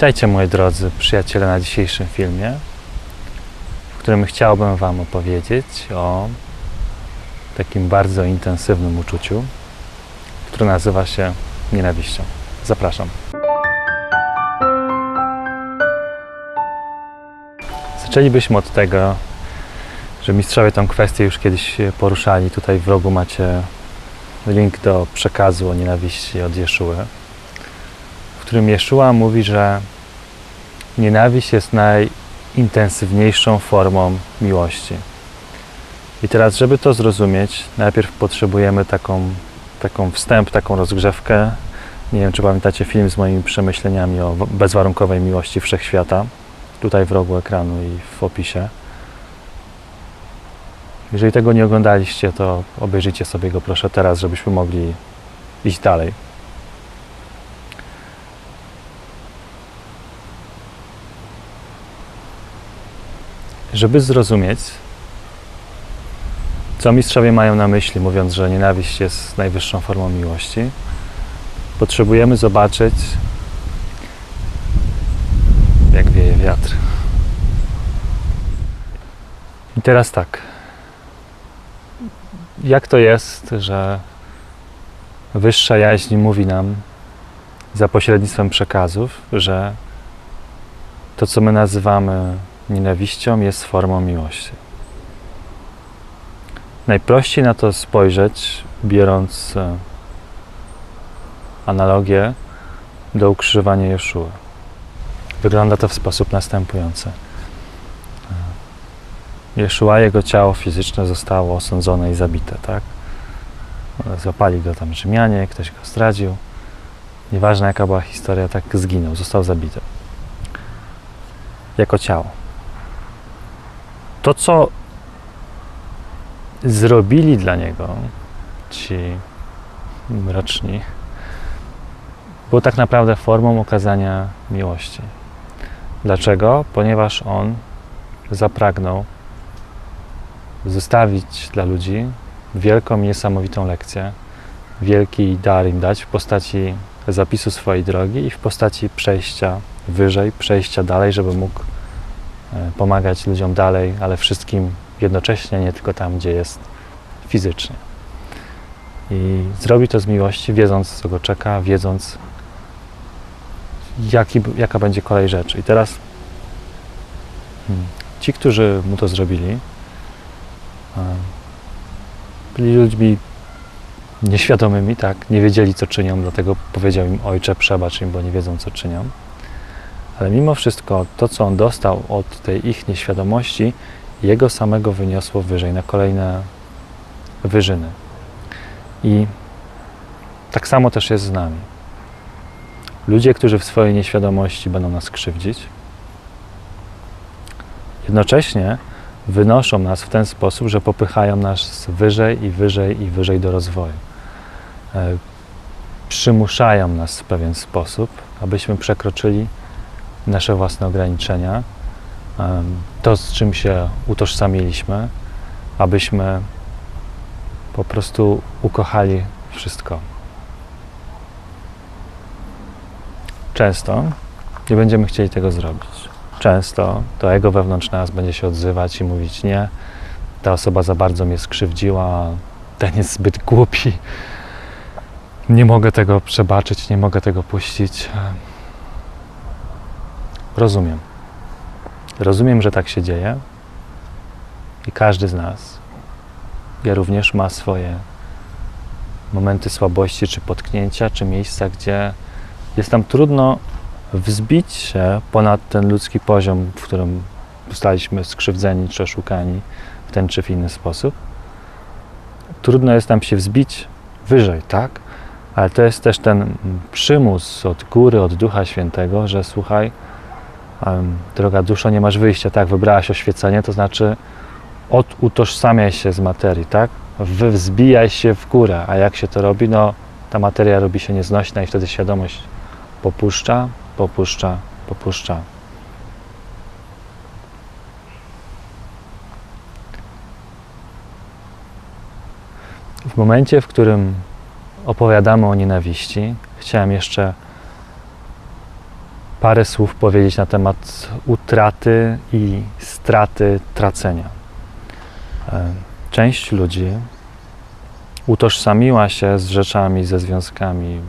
Witajcie moi drodzy przyjaciele na dzisiejszym filmie, w którym chciałbym Wam opowiedzieć o takim bardzo intensywnym uczuciu, które nazywa się nienawiścią. Zapraszam. Zaczęlibyśmy od tego, że mistrzowie tą kwestię już kiedyś poruszali. Tutaj w rogu macie link do przekazu o nienawiści od Jeszuły, którym Jeszua mówi, że nienawiść jest najintensywniejszą formą miłości. I teraz, żeby to zrozumieć, najpierw potrzebujemy taką, taką wstęp, taką rozgrzewkę. Nie wiem, czy pamiętacie film z moimi przemyśleniami o bezwarunkowej miłości wszechświata, tutaj w rogu ekranu i w opisie. Jeżeli tego nie oglądaliście, to obejrzyjcie sobie go proszę teraz, żebyśmy mogli iść dalej. Żeby zrozumieć, co mistrzowie mają na myśli, mówiąc, że nienawiść jest najwyższą formą miłości, potrzebujemy zobaczyć, jak wieje wiatr. I teraz tak. Jak to jest, że wyższa jaźń mówi nam za pośrednictwem przekazów, że to, co my nazywamy nienawiścią, jest formą miłości? Najprościej na to spojrzeć, biorąc e, analogię do ukrzyżowania Jeszuły. Wygląda to w sposób następujący. Jeszua, jego ciało fizyczne zostało osądzone i zabite, tak? Złapali go tam Rzymianie, ktoś go zdradził. Nieważne jaka była historia, tak zginął, został zabity. Jako ciało. To, co zrobili dla niego ci mroczni, było tak naprawdę formą okazania miłości. Dlaczego? Ponieważ on zapragnął zostawić dla ludzi wielką, niesamowitą lekcję, wielki dar im dać w postaci zapisu swojej drogi i w postaci przejścia wyżej, przejścia dalej, żeby mógł pomagać ludziom dalej, ale wszystkim jednocześnie, nie tylko tam, gdzie jest fizycznie. I zrobi to z miłości, wiedząc, co go czeka, wiedząc, jaki, jaka będzie kolej rzeczy. I teraz hmm, ci, którzy mu to zrobili, byli ludźmi nieświadomymi, tak, nie wiedzieli, co czynią, dlatego powiedział im Ojcze, przebacz im, bo nie wiedzą, co czynią. Ale mimo wszystko to, co on dostał od tej ich nieświadomości, jego samego wyniosło wyżej, na kolejne wyżyny. I tak samo też jest z nami. Ludzie, którzy w swojej nieświadomości będą nas krzywdzić, jednocześnie wynoszą nas w ten sposób, że popychają nas wyżej i wyżej i wyżej do rozwoju. E, przymuszają nas w pewien sposób, abyśmy przekroczyli nasze własne ograniczenia, to z czym się utożsamiliśmy, abyśmy po prostu ukochali wszystko. Często nie będziemy chcieli tego zrobić często to ego wewnątrz nas będzie się odzywać i mówić nie, ta osoba za bardzo mnie skrzywdziła, ten jest zbyt głupi, nie mogę tego przebaczyć, nie mogę tego puścić. Rozumiem. Rozumiem, że tak się dzieje i każdy z nas, ja również ma swoje momenty słabości, czy potknięcia, czy miejsca, gdzie jest nam trudno wzbić się ponad ten ludzki poziom, w którym zostaliśmy skrzywdzeni czy oszukani w ten czy w inny sposób. Trudno jest nam się wzbić wyżej, tak? Ale to jest też ten przymus od góry, od Ducha Świętego, że słuchaj, droga duszo, nie masz wyjścia, tak? Wybrałaś oświecenie, to znaczy od utożsamiaj się z materii, tak? Wzbijaj się w górę, a jak się to robi? No, ta materia robi się nieznośna i wtedy świadomość popuszcza, popuszcza, popuszcza. W momencie, w którym opowiadamy o nienawiści, chciałem jeszcze parę słów powiedzieć na temat utraty i straty tracenia. E, Część ludzi utożsamiła się z rzeczami, ze związkami,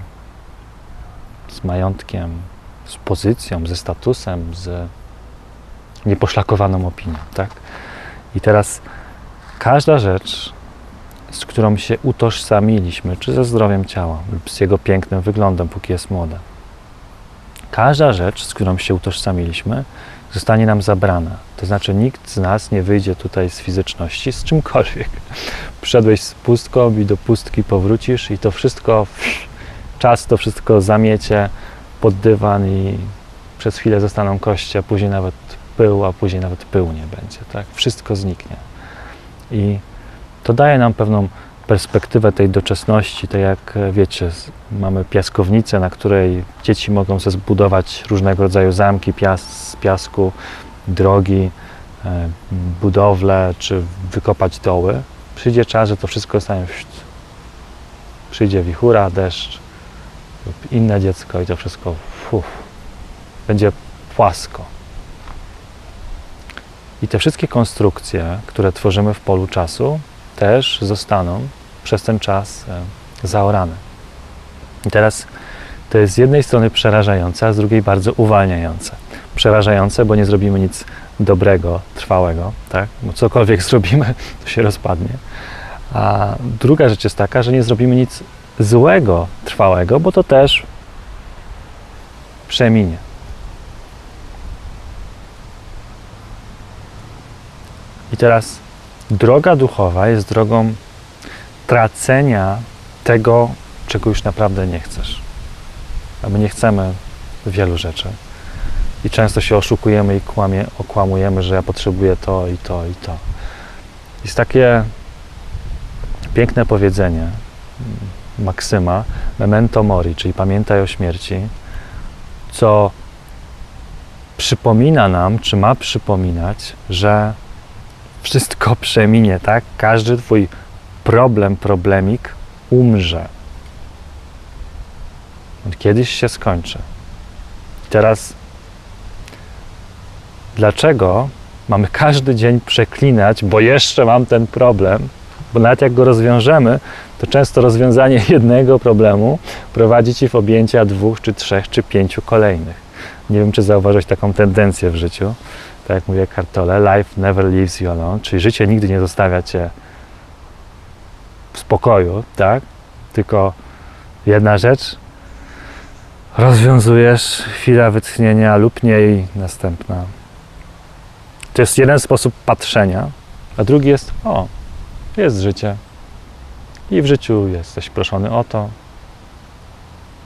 z majątkiem, z pozycją, ze statusem, z nieposzlakowaną opinią, tak? I teraz każda rzecz, z którą się utożsamiliśmy, czy ze zdrowiem ciała, lub z jego pięknym wyglądem, póki jest młoda, każda rzecz, z którą się utożsamiliśmy, zostanie nam zabrana. To znaczy, nikt z nas nie wyjdzie tutaj z fizyczności z czymkolwiek. Przyszedłeś z pustką i do pustki powrócisz, i to wszystko, czas to wszystko zamiecie pod dywan, i przez chwilę zostaną kości, a później nawet pył, a później nawet pyłu nie będzie. Tak? Wszystko zniknie. I to daje nam pewną perspektywę tej doczesności, tak jak wiecie, mamy piaskownicę, na której dzieci mogą sobie zbudować różnego rodzaju zamki pias z piasku, drogi, e, budowle, czy wykopać doły. Przyjdzie czas, że to wszystko zostanie Przyjdzie wichura, deszcz lub inne dziecko i to wszystko uf, będzie płasko. I te wszystkie konstrukcje, które tworzymy w polu czasu, też zostaną przez ten czas e, zaorane. I teraz to jest z jednej strony przerażające, a z drugiej bardzo uwalniające. Przerażające, bo nie zrobimy nic dobrego, trwałego, tak? Bo cokolwiek zrobimy, to się rozpadnie. A druga rzecz jest taka, że nie zrobimy nic złego, trwałego, bo to też przeminie. I teraz droga duchowa jest drogą tracenia tego, czego już naprawdę nie chcesz. A my nie chcemy wielu rzeczy. I często się oszukujemy i kłamie, okłamujemy, że ja potrzebuję to i to i to. Jest takie piękne powiedzenie, maksyma, memento mori, czyli pamiętaj o śmierci, co przypomina nam, czy ma przypominać, że wszystko przeminie, tak? Każdy Twój problem, problemik umrze. Kiedyś się skończy. Teraz, dlaczego mamy każdy dzień przeklinać, bo jeszcze mam ten problem? Bo nawet jak go rozwiążemy, to często rozwiązanie jednego problemu prowadzi ci w objęcia dwóch, czy trzech, czy pięciu kolejnych. Nie wiem, czy zauważyłeś taką tendencję w życiu tak jak mówię Kartole, life never leaves you alone, czyli życie nigdy nie zostawia cię w spokoju, tak? Tylko jedna rzecz, rozwiązujesz, chwila wytchnienia lub nie i następna. To jest jeden sposób patrzenia, a drugi jest, o, jest życie i w życiu jesteś proszony o to,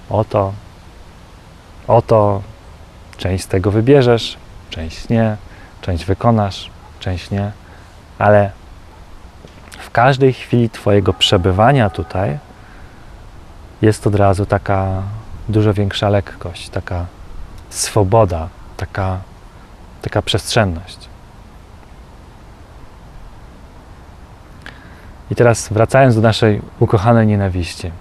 o to, o to, część z tego wybierzesz, część nie. Część wykonasz, część nie, ale w każdej chwili Twojego przebywania tutaj jest od razu taka dużo większa lekkość, taka swoboda, taka, taka przestrzenność. I teraz wracając do naszej ukochanej nienawiści.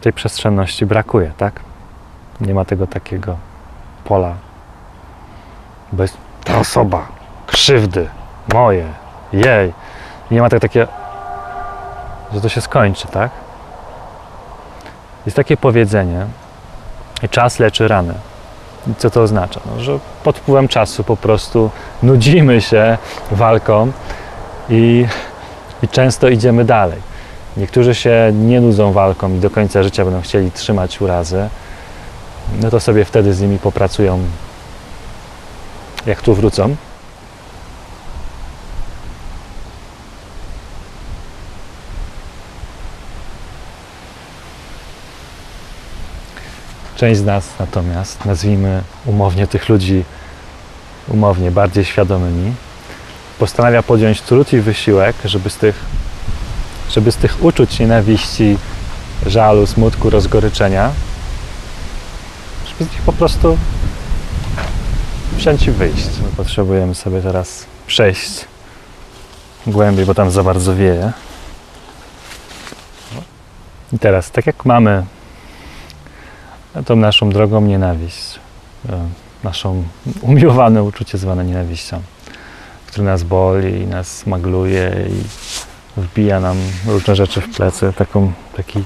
Tej przestrzenności brakuje, tak? Nie ma tego takiego pola bo jest ta osoba, krzywdy, moje, jej. I nie ma tak takie, że to się skończy, tak? Jest takie powiedzenie, czas leczy rany. Co to oznacza? No, że pod wpływem czasu po prostu nudzimy się walką i, i często idziemy dalej. Niektórzy się nie nudzą walką i do końca życia będą chcieli trzymać urazy, no to sobie wtedy z nimi popracują jak tu wrócą. Część z nas natomiast, nazwijmy umownie tych ludzi, umownie bardziej świadomymi, postanawia podjąć trud i wysiłek, żeby z tych, żeby z tych uczuć nienawiści, żalu, smutku, rozgoryczenia, żeby z nich po prostu wsiąść i wyjść. My potrzebujemy sobie teraz przejść głębiej, bo tam za bardzo wieje. I teraz, tak jak mamy tą naszą drogą nienawiść, e, naszą umiłowane uczucie zwane nienawiścią, które nas boli i nas magluje i wbija nam różne rzeczy w plecy, taką, taki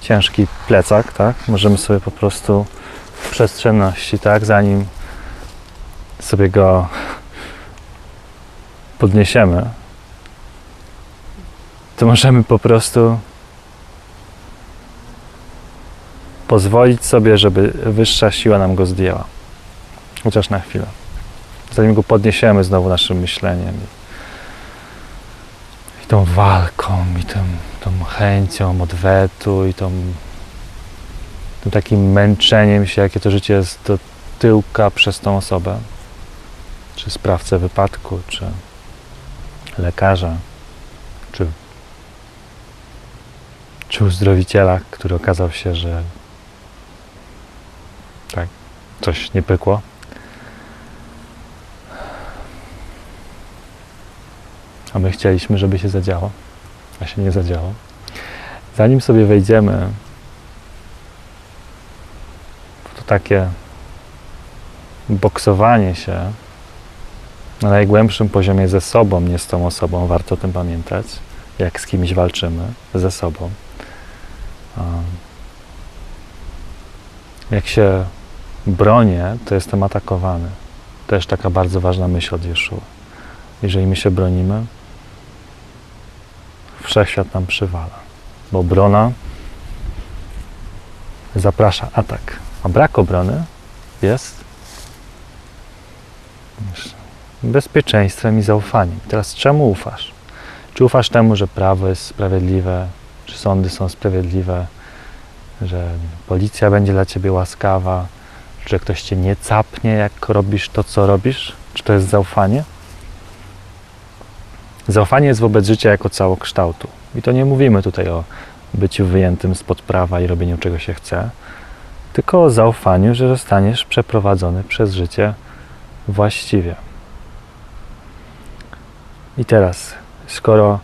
ciężki plecak, tak? Możemy sobie po prostu w przestrzenności, tak? Zanim sobie go podniesiemy, to możemy po prostu pozwolić sobie, żeby wyższa siła nam go zdjęła. Chociaż na chwilę. Zanim go podniesiemy znowu naszym myśleniem i, tą walką, i tą, tą chęcią odwetu, i tą, tym takim męczeniem się, jakie to życie jest do tyłka przez tą osobę, czy sprawcę wypadku, czy lekarza, czy, czy uzdrowiciela, który okazał się, że tak, coś nie pykło. A my chcieliśmy, żeby się zadziało, a się nie zadziało. Zanim sobie wejdziemy w to takie boksowanie się na najgłębszym poziomie ze sobą, nie z tą osobą, warto o tym pamiętać, jak z kimś walczymy, ze sobą. Jak się bronię, to jestem atakowany. Też taka bardzo ważna myśl od Jeszua. Jeżeli my się bronimy, wszechświat nam przywala, bo obrona zaprasza atak, a brak obrony jest bezpieczeństwem i zaufaniem. Teraz czemu ufasz? Czy ufasz temu, że prawo jest sprawiedliwe, czy sądy są sprawiedliwe, że policja będzie dla ciebie łaskawa, że ktoś cię nie capnie, jak robisz to, co robisz? Czy to jest zaufanie? Zaufanie jest wobec życia jako całokształtu. I to nie mówimy tutaj o byciu wyjętym spod prawa i robieniu czego się chce, tylko o zaufaniu, że zostaniesz przeprowadzony przez życie właściwie. I teraz, skoro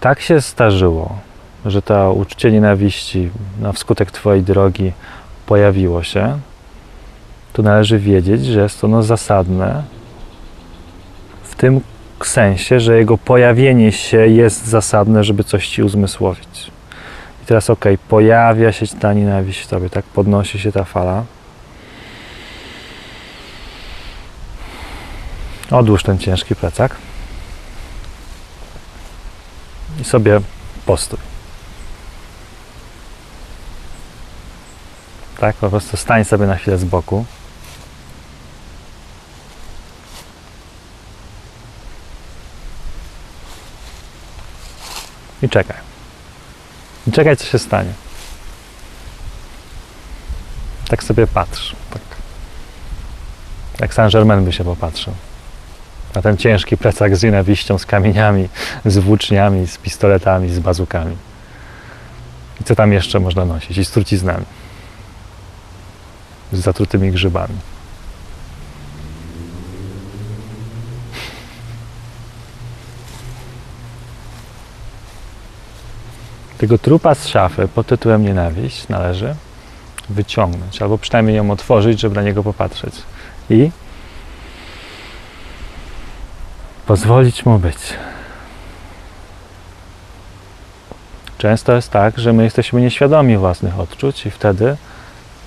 tak się starzyło, że to uczucie nienawiści na wskutek Twojej drogi pojawiło się, to należy wiedzieć, że jest ono zasadne w tym sensie, że jego pojawienie się jest zasadne, żeby coś Ci uzmysłowić. I teraz ok, pojawia się ta nienawiść w Tobie, tak? Podnosi się ta fala. Odłóż ten ciężki plecak i sobie postój. Tak, po prostu stań sobie na chwilę z boku. I czekaj. I czekaj, co się stanie. Tak sobie patrz. Tak. Jak Saint-Germain by się popatrzył na ten ciężki plecak z nienawiścią, z kamieniami, z włóczniami, z pistoletami, z bazukami. I co tam jeszcze można nosić? I z truciznami. Z zatrutymi grzybami. Tego trupa z szafy pod tytułem Nienawiść należy wyciągnąć, albo przynajmniej ją otworzyć, żeby na niego popatrzeć. I pozwolić mu być. Często jest tak, że my jesteśmy nieświadomi własnych odczuć i wtedy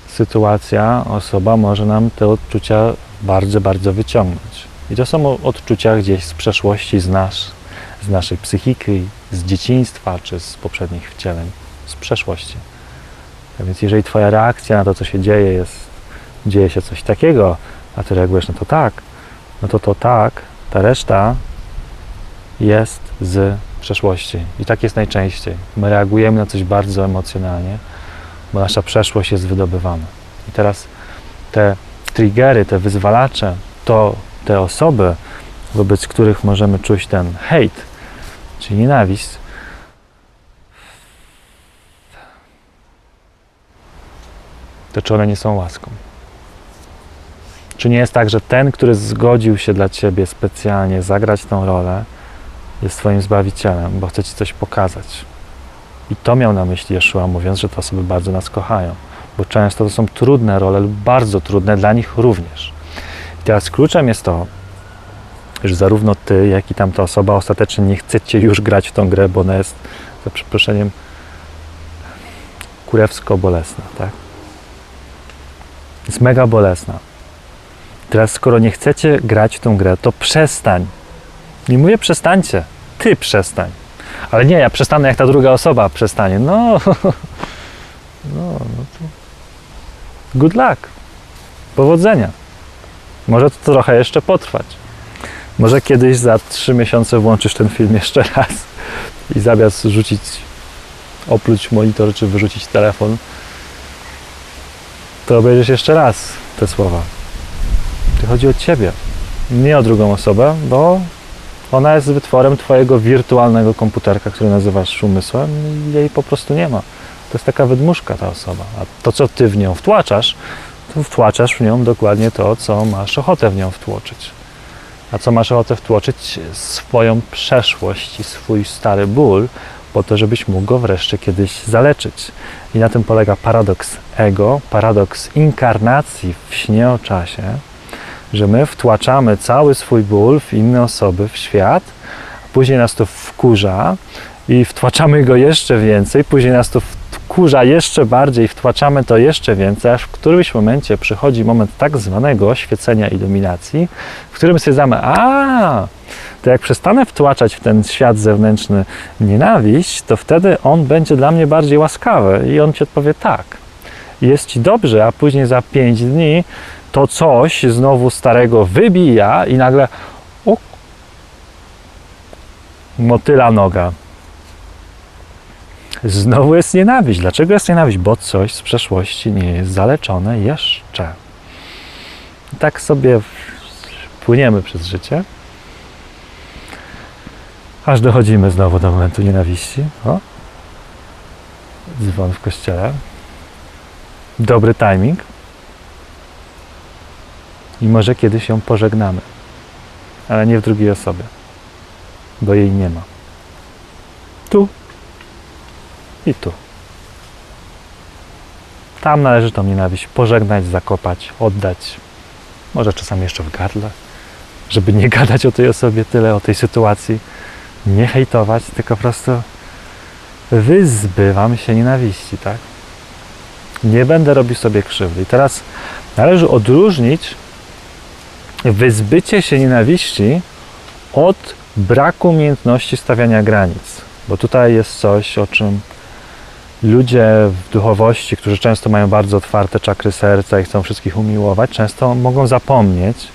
sytuacja, osoba może nam te odczucia bardzo, bardzo wyciągnąć. I to są odczucia gdzieś z przeszłości, z nas, z naszej psychiki, z dzieciństwa czy z poprzednich wcieleń, z przeszłości. A więc jeżeli Twoja reakcja na to, co się dzieje, jest, dzieje się coś takiego, a Ty reagujesz na to tak, no to to tak ta reszta jest z przeszłości. I tak jest najczęściej. My reagujemy na coś bardzo emocjonalnie, bo nasza przeszłość jest wydobywana. I teraz te triggery, te wyzwalacze, to te osoby, wobec których możemy czuć ten hate, czyli nienawiść, to czy one nie są łaską? Czy nie jest tak, że ten, który zgodził się dla ciebie specjalnie zagrać tą rolę, jest Twoim zbawicielem, bo chce Ci coś pokazać? I to miał na myśli Jeszua, mówiąc, że te osoby bardzo nas kochają. bo często to są trudne role lub bardzo trudne dla nich również. I teraz kluczem jest to, że zarówno ty, jak i tamta osoba ostatecznie nie chcecie już grać w tą grę, bo ona jest, za przeproszeniem, kurewsko bolesna, tak? Jest mega bolesna. Teraz, skoro nie chcecie grać w tą grę, to przestań. Nie mówię przestańcie, ty przestań. Ale nie, ja przestanę jak ta druga osoba przestanie. No, no, no to good luck. Powodzenia. Może to trochę jeszcze potrwać. Może kiedyś za trzy miesiące włączysz ten film jeszcze raz i zamiast rzucić, opluć monitor czy wyrzucić telefon, to obejrzysz jeszcze raz te słowa. Chodzi o ciebie, nie o drugą osobę, bo ona jest wytworem twojego wirtualnego komputerka, który nazywasz umysłem i jej po prostu nie ma. To jest taka wydmuszka ta osoba. A to, co ty w nią wtłaczasz, to wtłaczasz w nią dokładnie to, co masz ochotę w nią wtłoczyć. A co masz ochotę wtłoczyć? Swoją przeszłość i swój stary ból, po to, żebyś mógł go wreszcie kiedyś zaleczyć. I na tym polega paradoks ego, paradoks inkarnacji w śnie o czasie, że my wtłaczamy cały swój ból w inne osoby, w świat, później nas to wkurza i wtłaczamy go jeszcze więcej, później nas to wkurza jeszcze bardziej, wtłaczamy to jeszcze więcej, aż w którymś momencie przychodzi moment tak zwanego oświecenia i dominacji, w którym stwierdzamy, a to jak przestanę wtłaczać w ten świat zewnętrzny nienawiść, to wtedy on będzie dla mnie bardziej łaskawy i on ci odpowie tak. Jest ci dobrze, a później za pięć dni to coś znowu starego wybija i nagle motyla noga. Znowu jest nienawiść. Dlaczego jest nienawiść? Bo coś z przeszłości nie jest zaleczone jeszcze. Tak sobie płyniemy przez życie, aż dochodzimy znowu do momentu nienawiści. O, dzwon w kościele. Dobry timing. I może kiedyś ją pożegnamy, ale nie w drugiej osobie, bo jej nie ma. Tu i tu. Tam należy tą nienawiść pożegnać, zakopać, oddać. Może czasami jeszcze w gardle, żeby nie gadać o tej osobie tyle, o tej sytuacji, nie hejtować, tylko po prostu wyzbywam się nienawiści, tak? Nie będę robił sobie krzywdy. I teraz należy odróżnić wyzbycie się nienawiści od braku umiejętności stawiania granic. Bo tutaj jest coś, o czym ludzie w duchowości, którzy często mają bardzo otwarte czakry serca i chcą wszystkich umiłować, często mogą zapomnieć.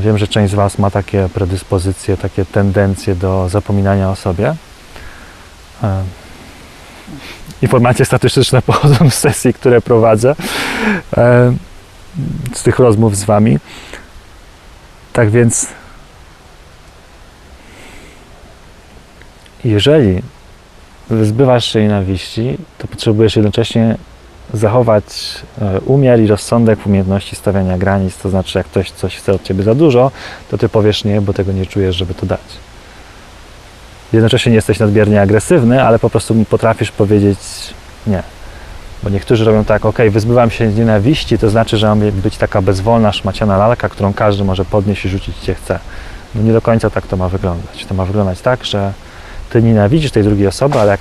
Wiem, że część z Was ma takie predyspozycje, takie tendencje do zapominania o sobie. Informacje statystyczne pochodzą z sesji, które prowadzę, z tych rozmów z Wami. Tak więc, jeżeli wyzbywasz się nienawiści, to potrzebujesz jednocześnie zachować e, umiar i rozsądek w umiejętności stawiania granic. To znaczy, jak ktoś coś chce od ciebie za dużo, to ty powiesz nie, bo tego nie czujesz, żeby to dać. Jednocześnie nie jesteś nadmiernie agresywny, ale po prostu potrafisz powiedzieć nie. Bo niektórzy robią tak, ok, wyzbywam się nienawiści, to znaczy, że mam być taka bezwolna, szmaciana lalka, którą każdy może podnieść i rzucić gdzie chce. No nie do końca tak to ma wyglądać. To ma wyglądać tak, że ty nienawidzisz tej drugiej osoby, ale jak...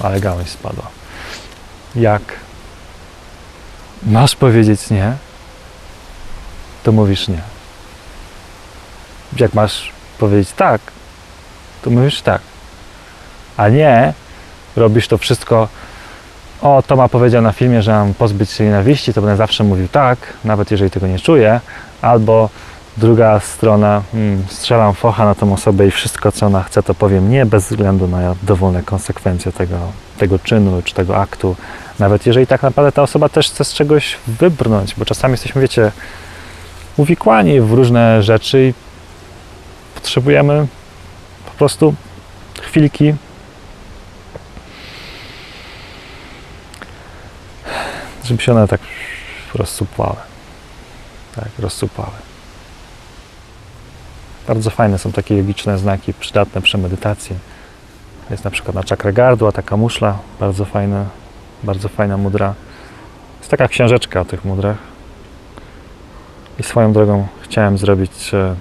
Ale gałąź spadła. Jak masz powiedzieć nie, to mówisz nie. Jak masz powiedzieć tak, to mówisz tak. A nie robisz to wszystko. O, Toma powiedział na filmie, że mam pozbyć się nienawiści, to będę zawsze mówił tak, nawet jeżeli tego nie czuję. Albo druga strona, hmm, strzelam focha na tą osobę i wszystko, co ona chce, to powiem nie, bez względu na dowolne konsekwencje tego, tego czynu czy tego aktu. Nawet jeżeli tak naprawdę ta osoba też chce z czegoś wybrnąć, bo czasami jesteśmy, wiecie, uwikłani w różne rzeczy i potrzebujemy po prostu chwilki żeby się one tak rozsupłały. Tak, rozsupłały. Bardzo fajne są takie jogiczne znaki, przydatne przy medytacji. Jest na przykład na czakrę gardła taka muszla, bardzo fajna, bardzo fajna mudra. Jest taka książeczka o tych mudrach. I swoją drogą chciałem zrobić e,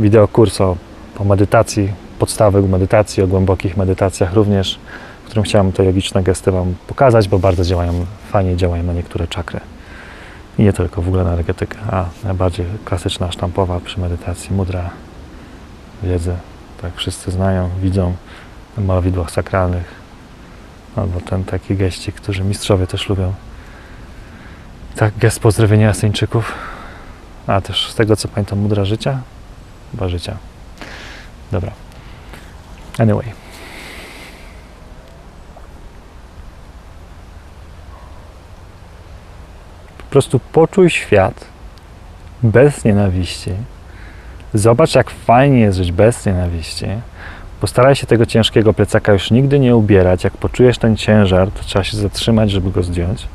wideokurs o, o medytacji, podstawy medytacji, o głębokich medytacjach również, w którym chciałem te jogiczne gesty Wam pokazać, bo bardzo działają, fajnie działają na niektóre czakry. I nie tylko w ogóle na energetykę, a najbardziej klasyczna, sztampowa przy medytacji, mudra, wiedzy, tak wszyscy znają, widzą na malowidłach sakralnych, albo ten taki geścik, który mistrzowie też lubią. Tak, gest pozdrowienia Asyńczyków, a też z tego co pamiętam, mudra życia? Chyba życia. Dobra. Anyway. Prostu poczuj świat bez nienawiści. Zobacz, jak fajnie jest żyć bez nienawiści. Postaraj się tego ciężkiego plecaka już nigdy nie ubierać. Jak poczujesz ten ciężar, to trzeba się zatrzymać, żeby go zdjąć.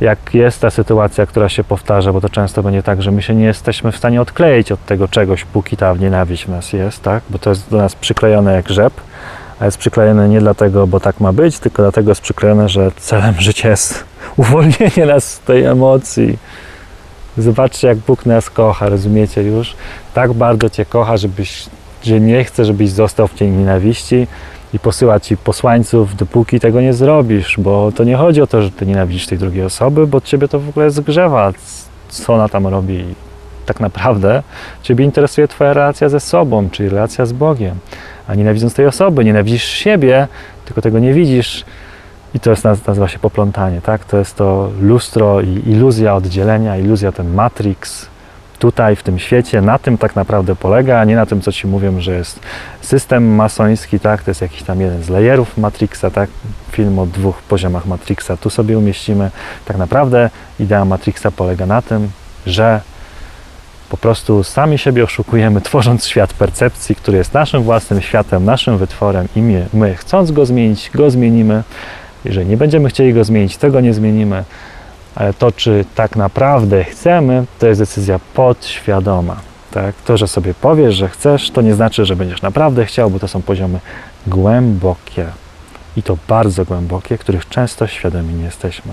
Jak jest ta sytuacja, która się powtarza, bo to często będzie tak, że my się nie jesteśmy w stanie odkleić od tego czegoś, póki ta nienawiść w nas jest, tak? Bo to jest do nas przyklejone jak rzep, a jest przyklejone nie dlatego, bo tak ma być, tylko dlatego jest przyklejone, że celem życia jest uwolnienie nas z tej emocji. Zobaczcie, jak Bóg nas kocha, rozumiecie już? Tak bardzo Cię kocha, żebyś, że nie chce, żebyś został w tej nienawiści i posyła Ci posłańców, dopóki tego nie zrobisz, bo to nie chodzi o to, że Ty nienawidzisz tej drugiej osoby, bo Ciebie to w ogóle zgrzewa, co ona tam robi. Tak naprawdę Ciebie interesuje Twoja relacja ze sobą, czyli relacja z Bogiem, a nienawidząc tej osoby, nienawidzisz siebie, tylko tego nie widzisz, i to jest, nazywa się poplątanie, tak? To jest to lustro i iluzja oddzielenia, iluzja ten matrix tutaj, w tym świecie. Na tym tak naprawdę polega, a nie na tym, co ci mówią, że jest system masoński, tak? To jest jakiś tam jeden z layerów Matrixa, tak? Film o dwóch poziomach Matrixa tu sobie umieścimy. Tak naprawdę idea Matrixa polega na tym, że po prostu sami siebie oszukujemy, tworząc świat percepcji, który jest naszym własnym światem, naszym wytworem i my, my chcąc go zmienić, go zmienimy. Jeżeli nie będziemy chcieli go zmienić, tego nie zmienimy. Ale to, czy tak naprawdę chcemy, to jest decyzja podświadoma. Tak? To, że sobie powiesz, że chcesz, to nie znaczy, że będziesz naprawdę chciał, bo to są poziomy głębokie. I to bardzo głębokie, których często świadomi nie jesteśmy.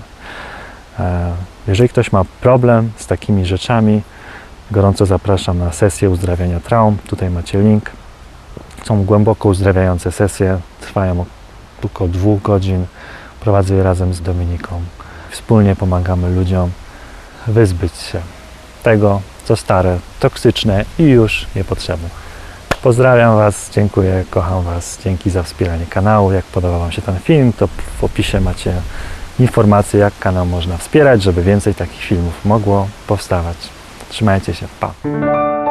E, Jeżeli ktoś ma problem z takimi rzeczami, gorąco zapraszam na sesję uzdrawiania traum. Tutaj macie link. Są głęboko uzdrawiające sesje, trwają około dwóch godzin. Prowadzę je razem z Dominiką. Wspólnie pomagamy ludziom wyzbyć się tego, co stare, toksyczne i już niepotrzebne. Pozdrawiam Was, dziękuję, kocham Was. Dzięki za wspieranie kanału. Jak podobał Wam się ten film, to w opisie macie informacje, jak kanał można wspierać, żeby więcej takich filmów mogło powstawać. Trzymajcie się, pa!